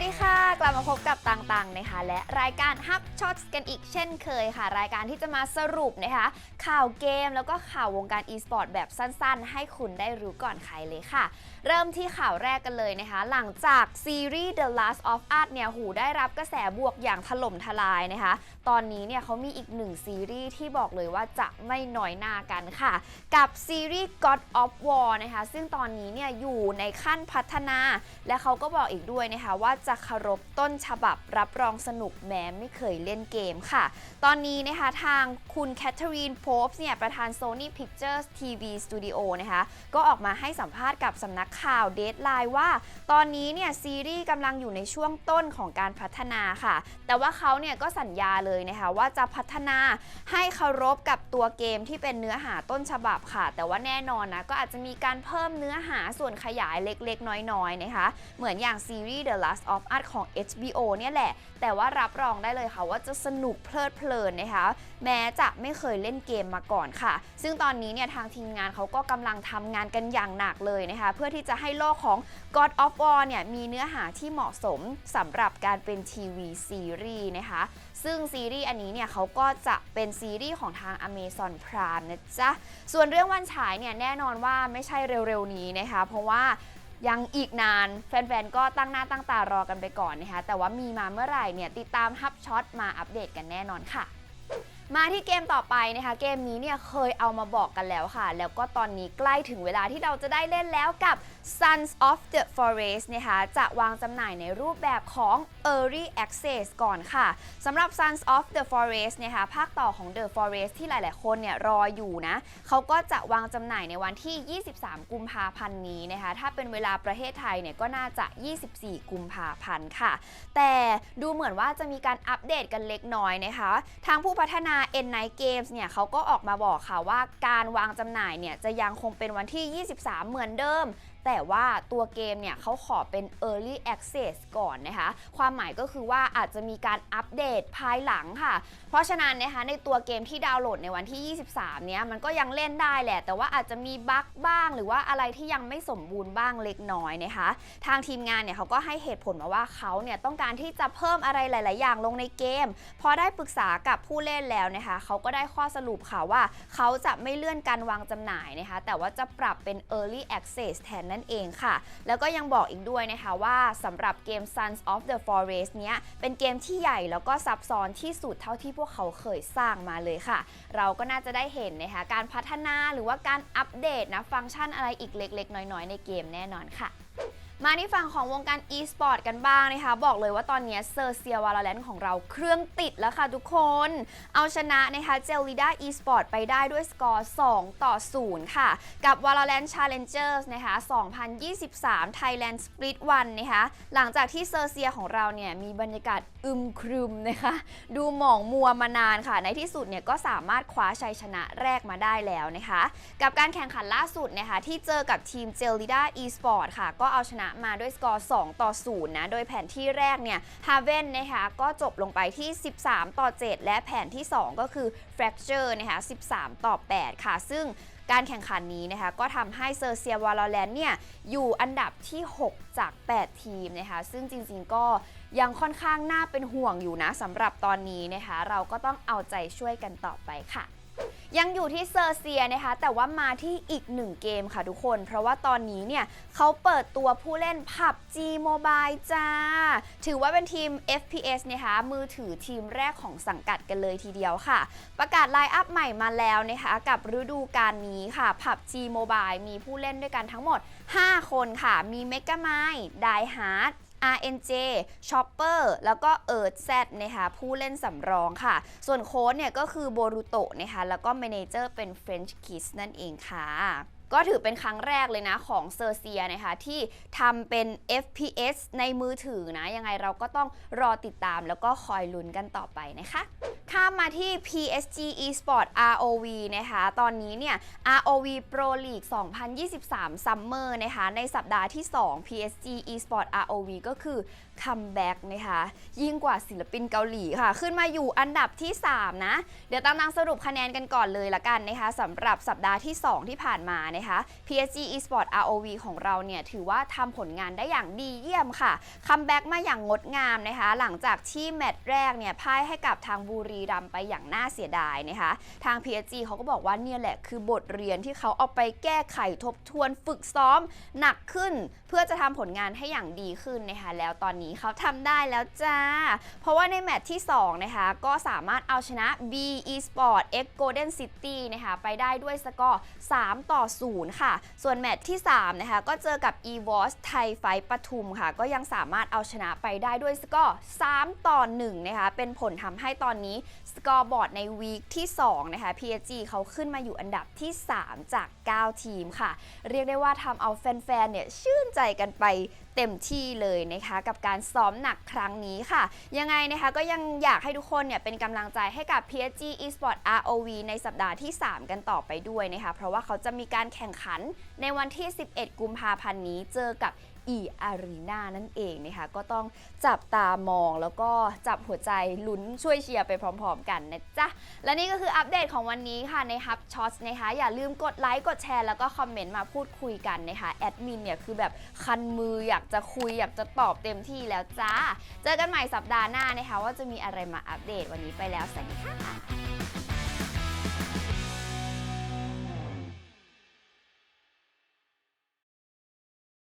วัสดีค่ะ กลับมาพบกับต่างๆนะคะ และรายการฮับช็อตกันอีกเช่นเคยค่ะ รายการที่จะมาสรุปนะคะ ข่าวเกมแล้วก็ข่าววงการ e-sport แบบสั้นๆ ให้คุณได้รู้ก่อนใครเลยค่ะ เริ่มที่ข่าวแรกกันเลยนะคะ หลังจากซีรีส์ The Last of Us เนี่ยหูได้รับกระแสบวกอย่างถล่มทลายนะคะ ตอนนี้เนี่ยเขามีอีกหนึ่งซีรีส์ที่บอกเลยว่าจะไม่น้อยหน้ากันค่ะ กับซีรีส์ God of War นะคะ ซึ่งตอนนี้เนี่ยอยู่ในขั้นพัฒนา และเขาก็บอกอีกด้วยนะคะว่าจะเคารพต้นฉบับรับรองสนุกแม้ไม่เคยเล่นเกมค่ะ ตอนนี้นะคะทางคุณแคทเธอรีนโพฟเนี่ยประธาน Sony Pictures TV Studio นะคะก็ออกมาให้สัมภาษณ์กับสำนักข่าว Deadline ว่า ตอนนี้เนี่ยซีรีส์กำลังอยู่ในช่วงต้นของการพัฒนาค่ะ แต่ว่าเขาเนี่ยก็สัญญาเลยนะคะว่าจะพัฒนาให้เคารพกับตัวเกมที่เป็นเนื้อหาต้นฉบับค่ะ แต่ว่าแน่นอนนะก็อาจจะมีการเพิ่มเนื้อหาส่วนขยายเล็กๆ น้อยๆนะคะเหมือนอย่างซีรีส์ The Last of Us ของ HBO เนี่ยแหละ แต่ว่ารับรองได้เลยค่ะว่าจะสนุกเพลิดเพลินนะคะ แม้จะไม่เคยเล่นเกมมาก่อนค่ะ ซึ่งตอนนี้เนี่ยทางทีมงานเขาก็กำลังทำงานกันอย่างหนักเลยนะคะ เพื่อที่จะให้โลกของ God of War เนี่ยมีเนื้อหาที่เหมาะสมสำหรับการเป็นทีวีซีรีส์นะคะซึ่งซีรีส์อันนี้เนี่ยเขาก็จะเป็นซีรีส์ของทาง Amazon Prime นะจ๊ะ ส่วนเรื่องวันฉายเนี่ยแน่นอนว่าไม่ใช่เร็วๆนี้นะคะ เพราะว่า ยังอีกนาน แฟนๆ ก็ตั้งหน้าตั้งตารอกันไปก่อนนะคะ แต่ว่ามีมาเมื่อไหร่เนี่ยติดตามฮับช็อตมาอัปเดตกันแน่นอนค่ะ มาที่เกมต่อไปนะคะ เกมนี้เนี่ยเคยเอามาบอกกันแล้วค่ะ แล้วก็ตอนนี้ใกล้ถึงเวลาที่เราจะได้เล่นแล้วกับ Sons of the Forest นะคะจะวางจำหน่ายในรูปแบบของ Early Access ก่อนค่ะสำหรับ Sons of the Forest นะคะภาคต่อของ The Forest ที่หลาย ๆ คนเนี่ยรออยู่นะเขาก็จะวางจำหน่ายในวันที่ 23 กุมภาพันธ์นี้นะคะ ถ้าเป็นเวลาประเทศไทยเนี่ยก็น่าจะ 24 กุมภาพันธ์ค่ะ แต่ดูเหมือนว่าจะมีการอัปเดตกันเล็กน้อยนะคะ ทางผู้พัฒนา N Night Games เนี่ยเขาก็ออกมาบอกค่ะว่าการวางจำหน่ายเนี่ยจะยังคงเป็นวันที่ 23 เหมือนเดิม แต่ว่าตัวเกมเนี่ยเขาขอเป็น Early Access ก่อนนะคะ ความหมายก็คือว่าอาจจะมีการอัปเดตภายหลังค่ะ เพราะฉะนั้นนะคะในตัวเกมที่ดาวน์โหลดในวันที่ 23 เนี้ยมันก็ยังเล่นได้แหละ แต่ว่าอาจจะมีบั๊กบ้าง หรือว่าอะไรที่ยังไม่สมบูรณ์บ้างเล็กน้อยนะคะ ทางทีมงานเนี่ยเขาก็ให้เหตุผลมาว่าเขาเนี่ยต้องการที่จะเพิ่มอะไรหลาย ๆ อย่างลงในเกม พอได้ปรึกษากับผู้เล่นแล้วนะคะเขาก็ได้ข้อสรุปค่ะว่าเขาจะไม่เลื่อนการวางจำหน่ายนะคะ แต่ว่าจะปรับเป็น Early Access แทนนั่นเองค่ะ แล้วก็ยังบอกอีกด้วยนะคะว่าสำหรับเกม Sons of the Forest เนี้ยเป็นเกมที่ใหญ่แล้วก็ซับซ้อนที่สุดเท่าที่พวกเขาเคยสร้างมาเลยค่ะ เราก็น่าจะได้เห็นนะคะการพัฒนาหรือว่าการอัปเดตนะฟังก์ชันอะไรอีกเล็กๆ น้อยๆ ในเกมแน่นอนค่ะ มาที่ฝั่งของวงการ e-sport กันบ้างนะคะ บอกเลยว่าตอนนี้เซอร์เซียวาลาแลนของเราเครื่องติดแล้วค่ะทุกคน เอาชนะนะคะเจล i ด a e-sport ไปได้ด้วยสกอร์ 2 ต่อ 0 ค่ะ กับ Valorant Challengers นะคะ2023 Thailand Split 1 นะคะ หลังจากที่เซอร์เซียของเราเนี่ย มีบรรยากาศอึมครึมนะคะ ดูหมองมัวมานานค่ะ ในที่สุดเนี่ยก็สามารถคว้าชัยชนะแรกมาได้แล้วนะคะ กับการแข่งขันล่าสุดนะคะที่เจอกับทีมเจล i ด a e-sport ค่ะ ก็เอาชนะมาด้วยสกอร์ 2 ต่อ 0 นะ โดยแผนที่แรกเนี่ย h a v e n นะคะก็จบลงไปที่ 13 ต่อ 7 และแผนที่ 2 ก็คือ Fracture นะคะ13 ต่อ 8 ค่ะ ซึ่งการแข่งขันนี้นะคะก็ทำให้เซอร์เซียวาลแลนเนี่ยอยู่อันดับที่ 6 จาก 8 ทีมนะคะซึ่งจริงๆก็ยังค่อนข้างน่าเป็นห่วงอยู่นะสำหรับตอนนี้นะคะเราก็ต้องเอาใจช่วยกันต่อไปค่ะ ยังอยู่ที่เซอร์เซียนะคะ แต่ว่ามาที่อีกหนึ่งเกมค่ะทุกคน เพราะว่าตอนนี้เนี่ยเขาเปิดตัวผู้เล่น PUBG Mobile จ้า ถือว่าเป็นทีม FPS นะคะมือถือทีมแรกของสังกัดกันเลยทีเดียวค่ะ ประกาศไลน์อัพใหม่มาแล้วนะคะกับฤดูกาลนี้ค่ะ PUBG Mobile มีผู้เล่นด้วยกันทั้งหมด 5 คนค่ะ มี Mega m i ไดฮาร์ด RNJ Chopper แล้วก็ Earth Z นะคะผู้เล่นสำรองค่ะ ส่วนโค้ชเนี่ยก็คือโบรุโตะนะคะแล้วก็เมเนเจอร์เป็น French Kiss นั่นเองค่ะ ก็ถือเป็นครั้งแรกเลยนะของเซอร์เซียนะคะที่ทำเป็น FPS ในมือถือนะ ยังไงเราก็ต้องรอติดตามแล้วก็คอยลุ้นกันต่อไปนะคะ ข้ามมาที่ PSG Esport ROV นะคะ ตอนนี้เนี่ย ROV Pro League 2023 Summer นะคะ ในสัปดาห์ที่ 2 PSG Esport ROV ก็คือคัมแบ็กนะคะ ยิ่งกว่าศิลปินเกาหลีค่ะ ขึ้นมาอยู่อันดับที่ 3 นะ เดี๋ยวตามนางสรุปคะแนนกันก่อนเลยละกันนะคะสำหรับสัปดาห์ที่ 2 ที่ผ่านมานะคะ PSG Esport ROV ของเราเนี่ยถือว่าทำผลงานได้อย่างดีเยี่ยมค่ะคัมแบ็กมาอย่างงดงามนะคะ หลังจากที่แมตช์แรกเนี่ยพ่ายให้กับทางบุรีรัมไปอย่างน่าเสียดายนะคะ ทาง PSG เขาก็บอกว่าเนี่ยแหละคือบทเรียนที่เขาเอาไปแก้ไขทบทวนฝึกซ้อมหนักขึ้น เพื่อจะทำผลงานให้อย่างดีขึ้นนะคะ แล้วตอนนี้เขาทำได้แล้วจ้า เพราะว่าในแมตช์ที่ 2 นะคะ ก็สามารถเอาชนะ B Esport X Golden City นะคะ ไปได้ด้วยสกอร์ 3 ต่อ 0ค่ะ ส่วนแมตช์ที่ 3 นะคะ ก็เจอกับ EVOS ไทยไฟปทุมค่ะ ก็ยังสามารถเอาชนะไปได้ด้วยสกอร์ 3 ต่อ 1 นะคะ เป็นผลทำให้ตอนนี้สกอร์บอร์ดในวีคที่ 2 นะคะ PSG เขาขึ้นมาอยู่อันดับที่ 3 จาก 9 ทีมค่ะ เรียกได้ว่าทำเอาแฟนๆ เนี่ยชื่นใจกันไปเต็มที่เลยนะคะ กับการซ้อมหนักครั้งนี้ค่ะ ยังไงนะคะก็ยังอยากให้ทุกคนเนี่ยเป็นกำลังใจให้กับ PSG Esport ROV ในสัปดาห์ที่ 3 กันต่อไปด้วยนะคะ เพราะว่าเขาจะมีการแแข่งขัน ในวันที่ 11 กุมภาพันธ์นี้เจอกับ e Arena นั่นเองนะคะ ก็ต้องจับตามองแล้วก็จับหัวใจลุ้นช่วยเชียร์ไปพร้อมๆกันนะจ๊ะ และนี่ก็คืออัปเดตของวันนี้ค่ะใน Hub Shots นะคะ อย่าลืมกดไลค์ กดแชร์แล้วก็คอมเมนต์มาพูดคุยกันนะคะแอดมินเนี่ยคือแบบคันมืออยากจะคุยอยากจะตอบเต็มที่แล้วจ้า เจอกันใหม่สัปดาห์หน้านะคะ ว่าจะมีอะไรมาอัปเดตวันนี้ไปแล้วสวัสดีค่ะ